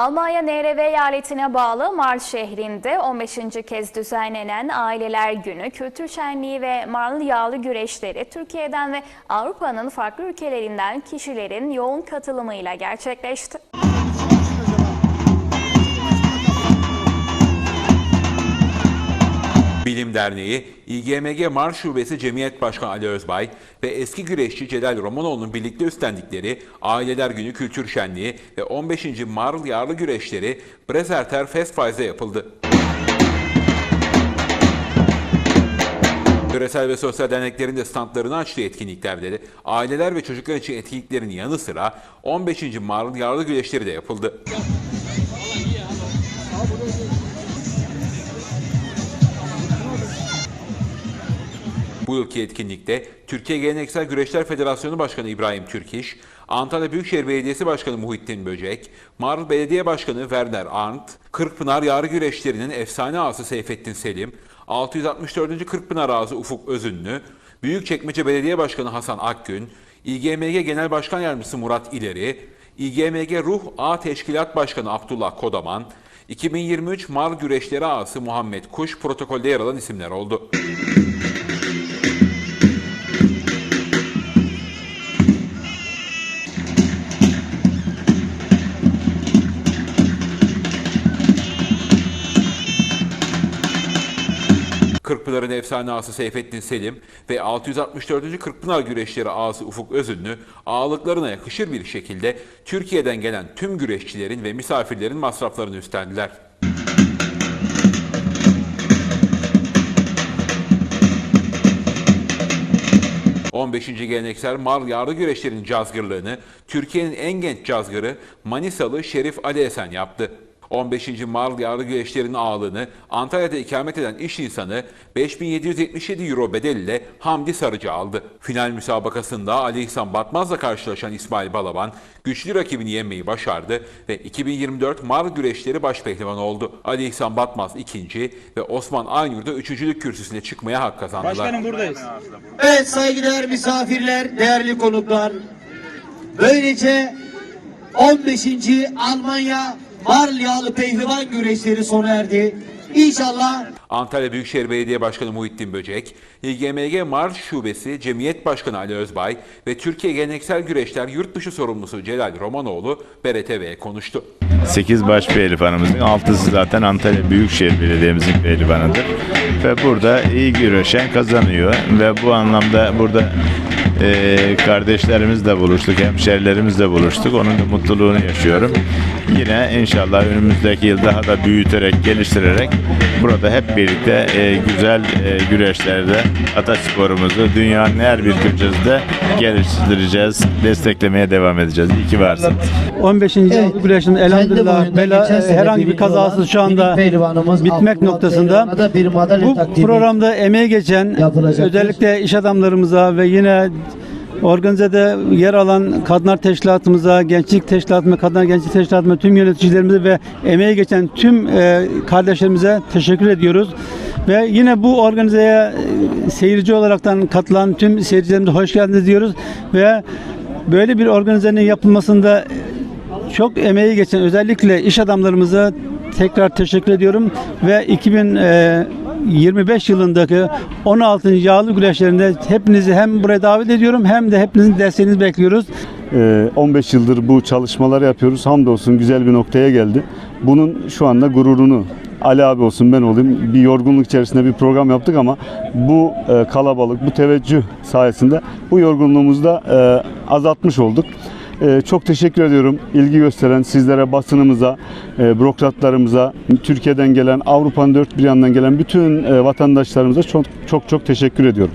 Almanya NRV eyaletine bağlı Marl şehrinde 15. kez düzenlenen Aileler Günü, Kültür Şenliği ve Marl Yağlı Güreşleri Türkiye'den ve Avrupa'nın farklı ülkelerinden kişilerin yoğun katılımıyla gerçekleşti. Derneği, İGMG Mars Şubesi Cemiyet Başkanı Ali Özbay ve eski güreşçi Celal Romanoğlu'nun birlikte üstlendikleri Aileler Günü Kültür Şenliği ve 15. Marl Yarlı Güreşleri Brezerter Festpreis'de yapıldı. Yöresel ve sosyal derneklerin de standlarını açtığı etkinliklerde de aileler ve çocuklar için etkinliklerin yanı sıra 15. Marl Yarlı Güreşleri de yapıldı. Bu yılki etkinlikte Türkiye Geleneksel Güreşler Federasyonu Başkanı İbrahim Türkiş, Antalya Büyükşehir Belediyesi Başkanı Muhittin Böcek, Marl Belediye Başkanı Werner Arndt, Kırkpınar Yarı Güreşleri'nin efsane ağası Seyfettin Selim, 664. Kırkpınar ağası Ufuk Özünlü, Büyükçekmece Belediye Başkanı Hasan Akgün, İGMG Genel Başkan Yardımcısı Murat İleri, İGMG Ruh A Teşkilat Başkanı Abdullah Kodaman, 2023 Marl Güreşleri ağası Muhammed Kuş protokolde yer alan isimler oldu. Kırkpınar'ın efsane ağası Seyfettin Selim ve 664. Kırkpınar güreşleri ağası Ufuk Özünlü ağalıklarına yakışır bir şekilde Türkiye'den gelen tüm güreşçilerin ve misafirlerin masraflarını üstlendiler. ...15. geleneksel Mar Yarlı Güreşlerinin cazgırlığını Türkiye'nin en genç cazgırı Manisalı Şerif Ali Esen yaptı. 15. Mar Yarlı Güreşlerinin ağalığını Antalya'da ikamet eden iş insanı 5777 euro bedeliyle Hamdi Sarıcı aldı. Final müsabakasında Ali İhsan Batmaz'la karşılaşan İsmail Balaban güçlü rakibini yenmeyi başardı ve 2024 Mar Güreşleri baş pehlivanı oldu. Ali İhsan Batmaz ikinci ve Osman Aynur'da üçüncülük kürsüsüne çıkmaya hak kazandılar. Başkanım buradayız. Evet saygıdeğer misafirler, değerli konuklar. Böylece 15. Almanya Marl Yağlı Pehlivan güreşleri sona erdi. İnşallah Antalya Büyükşehir Belediye Başkanı Muhittin Böcek, İGMG Mars Şubesi Cemiyet Başkanı Ali Özbay ve Türkiye Geleneksel Güreşler Yurtdışı Sorumlusu Celal Romanoğlu BRTV'ye konuştu. 8 baş pehlivanımızın 6'sı zaten Antalya Büyükşehir Belediye'mizin pehlivanıdır. Ve burada iyi güreşen kazanıyor ve bu anlamda burada e, kardeşlerimizle buluştuk, hemşerilerimizle buluştuk. Onun da mutluluğunu yaşıyorum. Yine inşallah önümüzdeki yıl daha da büyüterek, geliştirerek burada hep birlikte e, güzel e, güreşlerde atasporumuzu dünyanın her bir köşesinde geliştireceğiz, desteklemeye devam edeceğiz. İyi ki varsınız. 15. Evet. güreşin elhamdülillah bela, sene herhangi bir kazasız şu anda bitmek Abdullah noktasında. Bu programda emeği geçen özellikle iş adamlarımıza ve yine organizede yer alan kadınlar teşkilatımıza, gençlik teşkilatımıza, kadınlar gençlik teşkilatımıza, tüm yöneticilerimize ve emeği geçen tüm e, kardeşlerimize teşekkür ediyoruz. Ve yine bu organizeye e, seyirci olaraktan katılan tüm seyircilerimize hoş geldiniz diyoruz ve böyle bir organizenin yapılmasında çok emeği geçen özellikle iş adamlarımıza tekrar teşekkür ediyorum ve 2025 yılındaki 16. yağlı güreşlerinde hepinizi hem buraya davet ediyorum hem de hepinizin desteğinizi bekliyoruz. Ee, 15 yıldır bu çalışmaları yapıyoruz. Hamdolsun güzel bir noktaya geldi. Bunun şu anda gururunu Ali abi olsun ben olayım. Bir yorgunluk içerisinde bir program yaptık ama bu e, kalabalık, bu teveccüh sayesinde bu yorgunluğumuzu da e, azaltmış olduk. E, çok teşekkür ediyorum ilgi gösteren sizlere, basınımıza, e, bürokratlarımıza, Türkiye'den gelen, Avrupa'nın dört bir yanından gelen bütün e, vatandaşlarımıza çok çok çok teşekkür ediyorum.